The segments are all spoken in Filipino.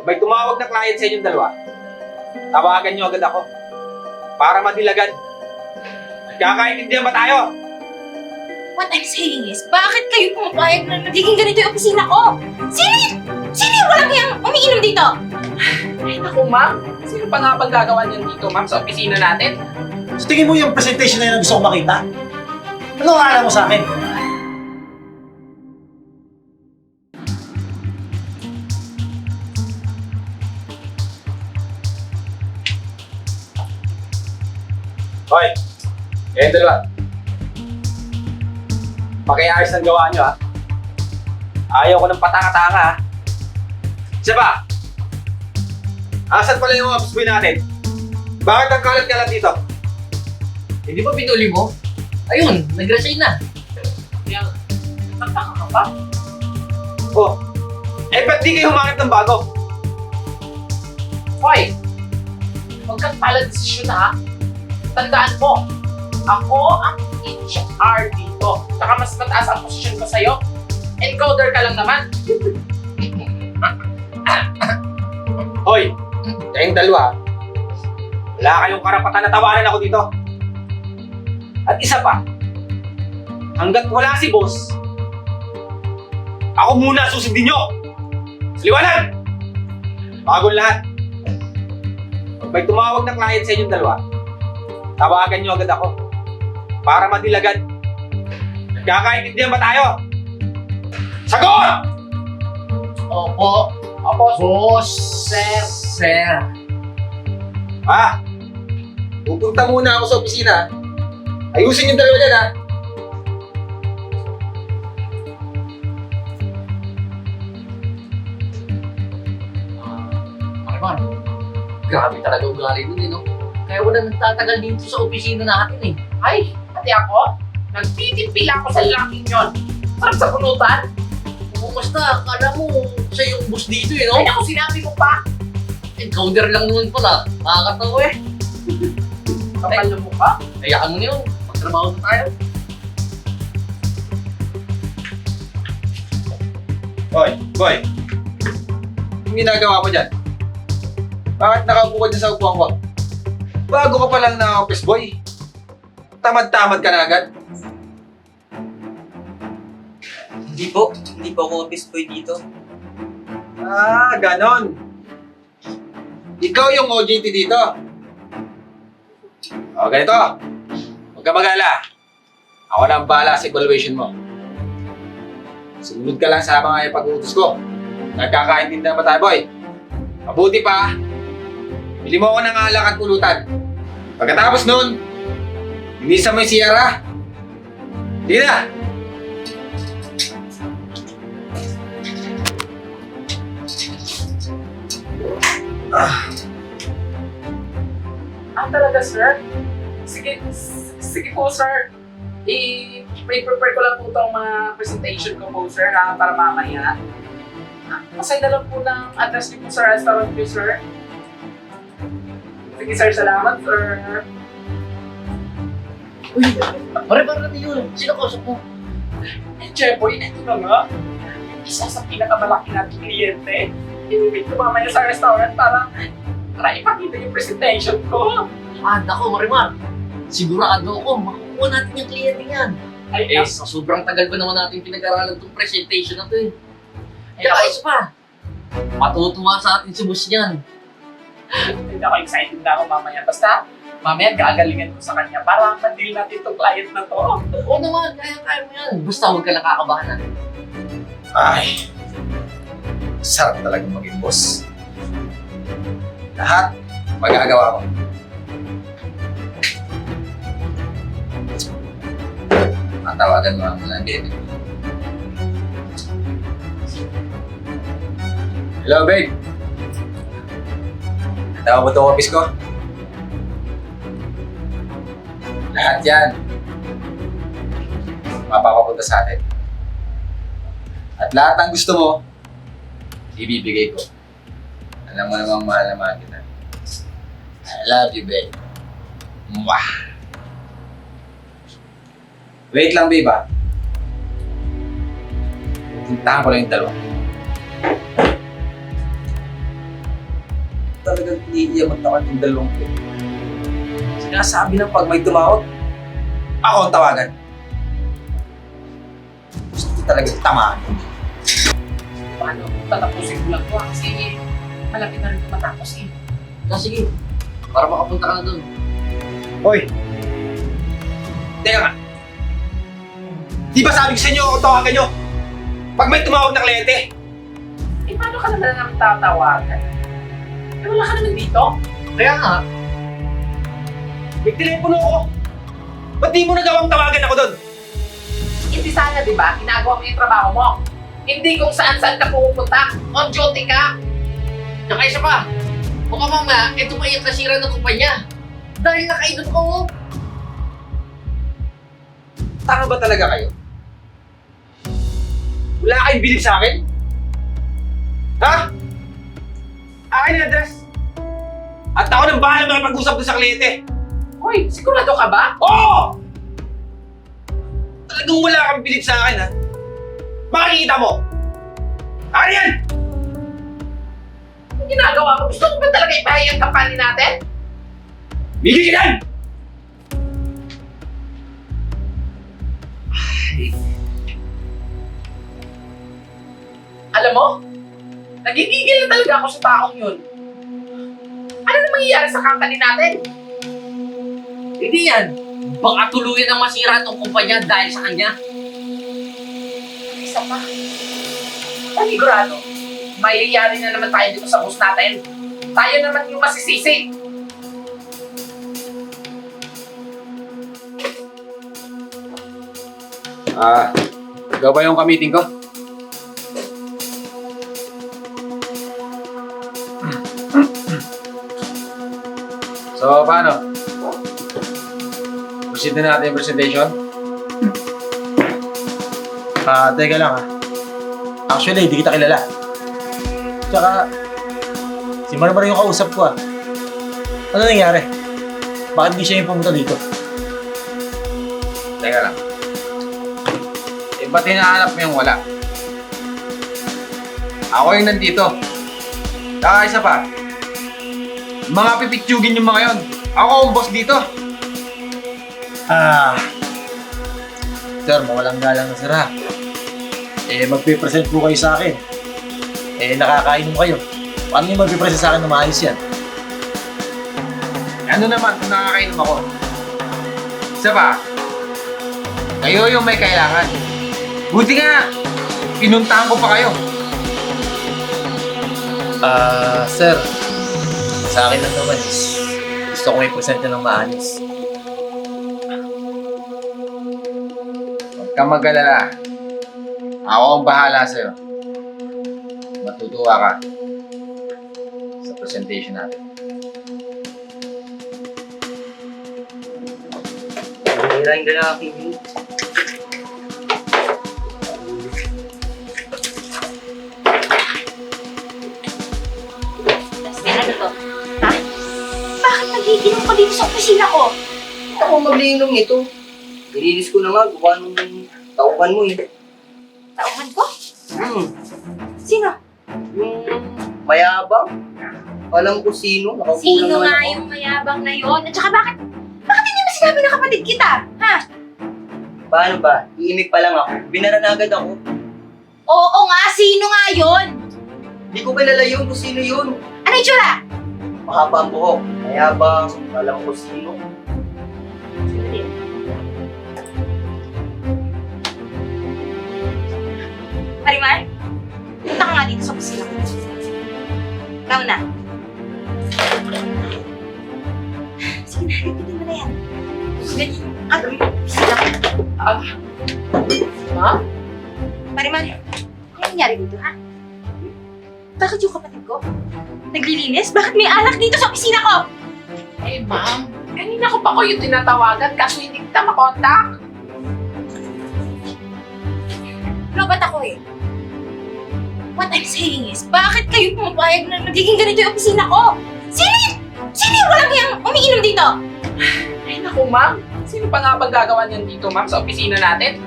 Pag may tumawag na client sa inyong dalawa, tawagan nyo agad ako. Para madilagan. Nagkakaintindihan ba tayo? What I'm saying is, bakit kayo pumapayag na nagiging ganito yung opisina ko? Sino yun? Sino yung walang yung umiinom dito? Ay, naku, ma'am. Sino pa nga bang gagawa niyan dito, ma'am, sa opisina natin? So tingin mo yung presentation na yun ang gusto ko makita? Ano ang alam mo sa akin? Hoy, kayong dalawa. Pakiayos ng gawa nyo, ha? Ayaw ko ng patanga-tanga, ha? Isa pa! Asan pala yung office boy natin? Bakit ang kalat-kalat dito? Hindi ba pinuli mo? Ayun, nag-resign na. Kaya, nagtaka ka pa? Oh, eh ba't di kayo humanap ng bago? Hoy! Huwag kang pala desisyon ha. Tandaan mo, ako ang HR dito. Saka mas mataas ang posisyon ko sa'yo. Encoder ka lang naman. Hoy, kayong dalawa, wala kayong karapatan na tawanan ako dito. At isa pa, hanggat wala si boss, ako muna susundin nyo! Liwanag! Bagong lahat. Pag may tumawag na client sa inyong dalawa, tawagan nyo agad ako para madilagan. Nagkakaintindihan ba tayo? Sagot! Opo. Opo, boss. Sir. Sir. Ah, pupunta muna ako sa opisina. Ayusin yung dalawa dyan, ha? Marmar, grabe talaga ugali nun eh, no? Kaya wala nagtatagal dito sa opisina natin eh. Ay, pati ako, nagtitimpila ako sa lalaking yon. Sarap sa punutan. Oo, basta, akala mo, siya yung boss dito eh, no? Ay, ako sinabi mo pa. Encounter lang naman pala. Nakakatawa eh. Kapal na mukha. Hayaan mo na yun. Magtrabaho na tayo. Hoy, boy. Yung ginagawa mo dyan? Bakit nakaupo ka dyan sa upuan ko? Bago ka pa lang na office boy. Tamad-tamad ka na agad. Hindi po. Hindi po ako office boy dito. Ah, ganon. Ikaw yung OJT dito. O, ganito. Huwag ka mag-ala. Ako na ang bahala sa evaluation mo. Sumunod ka lang sa mga ipag-utos ko. Nagkakaintindihan ba tayo, boy? Mabuti pa, bili mo ako ng alak at pulutan. Pagkatapos nun, inisa mo yung siyara. Sige na! Ah, talaga, sir? Sige, sige po, sir. I-prepare ko lang po itong mga presentation ko po, sir, ha, para mamaya. Ah, Pasay na lang po ng address niyo po sa restaurant niyo, sir. Sige, sir. Salamat, sir. Uy, pare pare na yun. Sino kausap mo? Eh, Jeboy, ito na nga. Isa sa pinakamalaki nating kliyente. Inibig ko mamaya sa restaurant para para ipakita yung presentation ko. Ah, nako, Marimar. Sigurado ako, makukuha natin yung kliyente niyan. Ay, Eh, sa sobrang tagal pa naman natin pinag-aralan itong presentation na to eh. ay, Tsaka ako, isa pa, matutuwa sa atin si boss niyan. Hindi ako excited na ako mamaya. Basta, mamaya gagalingan ko sa kanya para ma-deal natin itong client na to. Oo naman, kaya-kaya mo yan. Basta huwag ka lang kakabahan na. Ay, sarap talaga maging boss. Lahat magagawa mo. Matawagan mo ang mga baby. Hello, babe. Natawa mo itong office ko? Lahat yan. Mapapapunta sa atin. At lahat ng gusto mo, ibibigay ko. Alam mo namang mahal na mahal kita. I love you, babe. Mwah! Wait lang, babe, ah. Puntahan ko lang yung dalawa. Talagang iniiyaman na yung dalawang ko. Sinasabi ng pag may tumawag, ako ang tawagan. Gusto ko talagang tamaan. Paano? Tatapusin ko lang to ah, kasi malapit na rin matapos eh. Ah, sige. Para makapunta ka na doon. Hoy, Teka nga. Di ba sabi ko sa inyo tawagan nyo? Pag may tumawag na kliyente, Eh, paano ka naman namin tatawagan? Eh, wala ka naman dito. Kaya nga, may telepono ako. Ba't di mo nagawang tawagan ako doon? Hindi sana, di ba? Ginagawa mo yung trabaho mo. Hindi kung saan-saan ka pupunta. On duty ka. tsaka isa pa. Baka mamaya, ito pa yung kasira ng kumpanya. Dahil nakainom ko. Tanga ba talaga kayo? Wala kayong bilib sa akin? Ha? Akin yung address. At ako nang bahala makipag-usap doon sa kliyente. Hoy, sigurado ka ba? Oo! Talagang wala kang bilib sa akin, ha? Makikita mo! Akin yan! Ang ginagawa mo, gusto mo ba talaga ipahay ang kampanya natin? Migil ka! Alam mo, nagigigil na talaga ako sa taong yun. Ano na mangyayari sa company natin? Hindi yan. Baka tuluyan ang masira itong kumpanya dahil sa kanya. Isa pa. Panigurado, mayayari na naman tayo dito sa boss natin. Tayo naman yung masisisi. Ah, ikaw ba yung kamiting ko? So, paano? Proceed na natin yung presentation? ah, teka lang ha. Actually, hindi kita kilala. Tsaka, si Marmar yung kausap ko ah. Ano nangyari? Bakit di siya yung pumunta dito? Teka lang. Eh, ba't hinahanap mo yung wala? Ako yung nandito. Saka isa pa. Mga pipitsugin yung mga yon. Ako ang boss dito. Ah, sir, mawalang galang na sir ha. Eh, magpipresent po kayo sa akin. Eh, nakakainom kayo. Paano yung magpipresent sa akin na maayos yan? Ano naman kung nakakainom ako? Isa pa. Kayo yung may kailangan. Buti nga, pinuntahan ko pa kayo. Ah, sir. Sa akin lang naman is gusto ko may present na ng maayos. Huwag kang mag-alala. Ako ang bahala sa'yo. Matutuwa ka sa presentation natin. Mahira yung lalaki yun. Nagiginom ka dito sa opisina ko? Ako maglinom nito. Nilinis ko na nga, gawa nung tauban mo eh. Tauhan ko? Hmm, Sino? yung mayabang. Alam ko sino. Nakakulang Sino nga ako. yung mayabang na yon? At saka bakit? Bakit hindi mo sinabi na kapatid kita? Ha? Paano ba? Iimik pa lang ako. Binara na agad ako. Oo nga, sino nga yon? Hindi ko kilala yun kung sino yun. Ano yung tsura? Mahaba ang buhok. Mayabang. Alam ko sino. Sino din? Marimar? Punta ka nga dito sa ko. Ikaw na. Sige na, ipitin mo na yan. Ganyan. Ano yung opisina ko? Ha? Marimar, ano nangyari dito, ha? Bakit yung kapatid ko? Naglilinis? Bakit may alak dito sa opisina ko? Eh, ma'am. Kanina ko pa ko yung tinatawagan kaso hindi kita makontak. Lobat ako eh. What I'm saying is, bakit kayo pumapayag na magiging ganito yung opisina ko? Sino? Sino yung walang yung umiinom dito? Ay, naku, ma'am. Sino pa nga bang gagawa niyan dito, ma'am, sa opisina natin?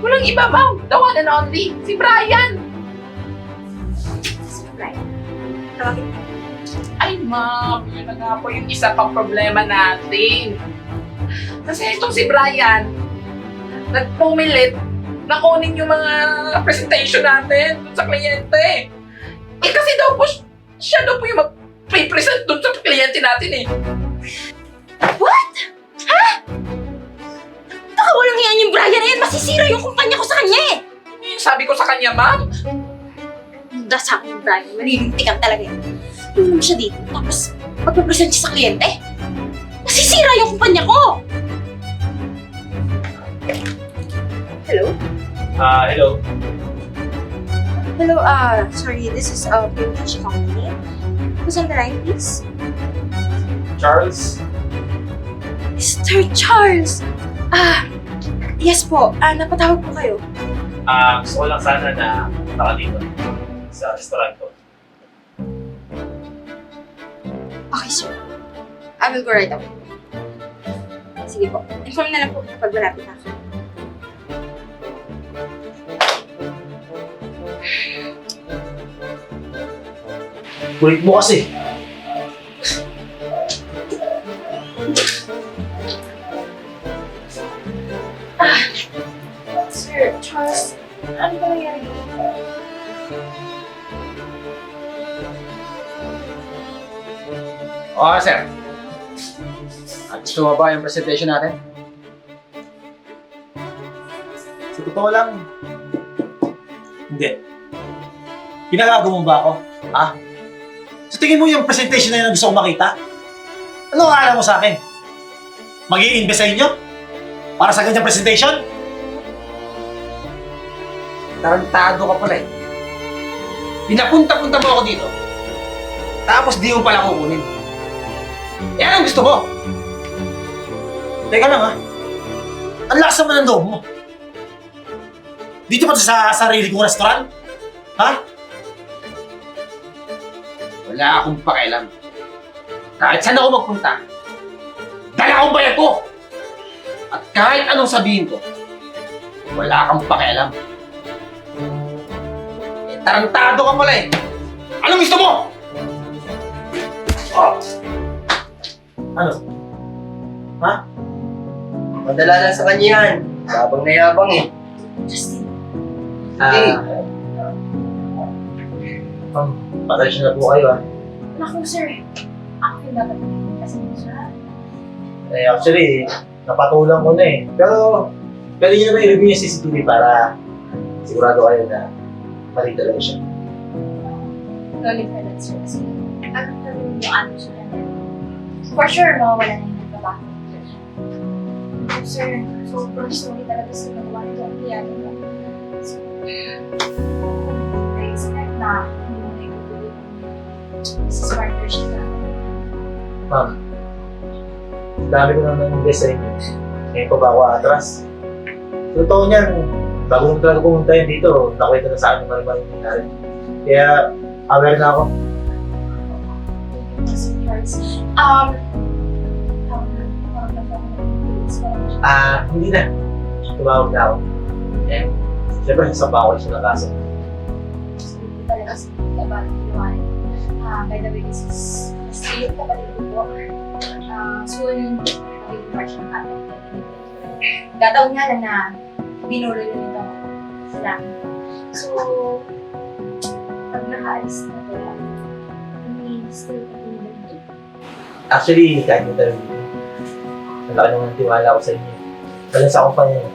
Walang iba, ma'am. The one and only. Si Brian. Tawagin mo. Ay, ma'am, yun na nga po yung isa pang problema natin. Kasi itong si Brian, nagpumilit na kunin yung mga presentation natin dun sa kliyente. Eh kasi daw po, siya daw po yung mag-present dun sa kliyente natin eh. What? Ha? Baka walang yan yung Brian na yan. Masisira yung kumpanya ko sa kanya eh. Yung sabi ko sa kanya, ma'am, Dasa yung Brian. Malilintikan talaga yan. Tulong siya dito. Tapos, magpapresent siya sa kliyente. Masisira yung kumpanya ko. Hello? Ah, hello. Hello, uh, sorry, this is a vintage company. Who's on the line, please? Charles? Mr. Charles! Ah, yes po. Ah, napatawag po kayo. Ah, gusto ko lang sana na punta ka dito sa restaurant ko. Okay, sir. I will go right away. Sige po. Inform na lang po kapag malapit na ako. Kulit mo kasi. Sir, Charles, ano ba nangyari? Oo, sir. At gusto mo ba yung presentation natin? Sa totoo lang, hindi. Pinagago mo ba ako? Ha? Sa tingin mo yung presentation na yun ang gusto ko makita? Ano ang akala mo sa akin? mag invest sa inyo? Para sa ganyang presentation? Tarantado ka pala eh. Pinapunta-punta mo ako dito. Tapos di mo pala kukunin. Eh anong gusto mo? Teka lang ha. Ang lakas naman ng loob mo. Dito pa sa sarili kong restaurant? Ha? Wala akong pakialam. Kahit saan ako magpunta, dala akong bayad ko! At kahit anong sabihin ko, wala kang pakialam. Eh, tarantado ka pala eh. Anong gusto mo? Oh. Ano? Madala lang sa kanya yan. Yabang na yabang eh. Justin, Hey. Ma'am, pasensya na po kayo ha. naku sir. Ako yung dapat kasi siya. Eh, actually, napatulang ko na eh. Pero, pwede nyo naman i-review yung CCTV para sigurado kayo na mali talaga siya. For that sir. Kasi ano na rin yung ano siya. For sure, mawawala na yung nagbabago. Sir, so personally talaga sa nagawa nito ang kaya nila. So, I expect na hindi mo na itutuloy Mrs. Partnership na. Ma'am, dami ko naman sa inyo. Ngayon pa ba ako atras? Sa Totoo niyan, bago mo talaga pumunta yun dito, nakwento na sa akin kung ano ba yung nangyari. Kaya, aware na ako. Mrs. Charles. Um, na, na. Ah, hindi na. Tumawag na ako. Eh, siyempre, sasamba ko siya ng kaso. Hindi talaga sa niya. Ah, by the way, this is Steve, kapatid ko po. Ah, soon, magiging part ng ating Gataon nga lang na binulo yun ito sila. So, pag nakaalis na ito, we still to Actually, kahit yung talaga. Ang laki naman tiwala ko sa inyo. Lalo sa kumpanya niyo.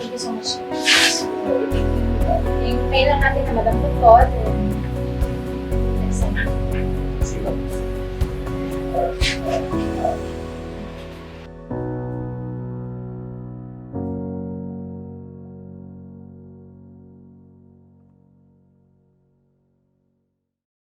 Thank you so much. So, yung pay lang natin na Madam Tutot, and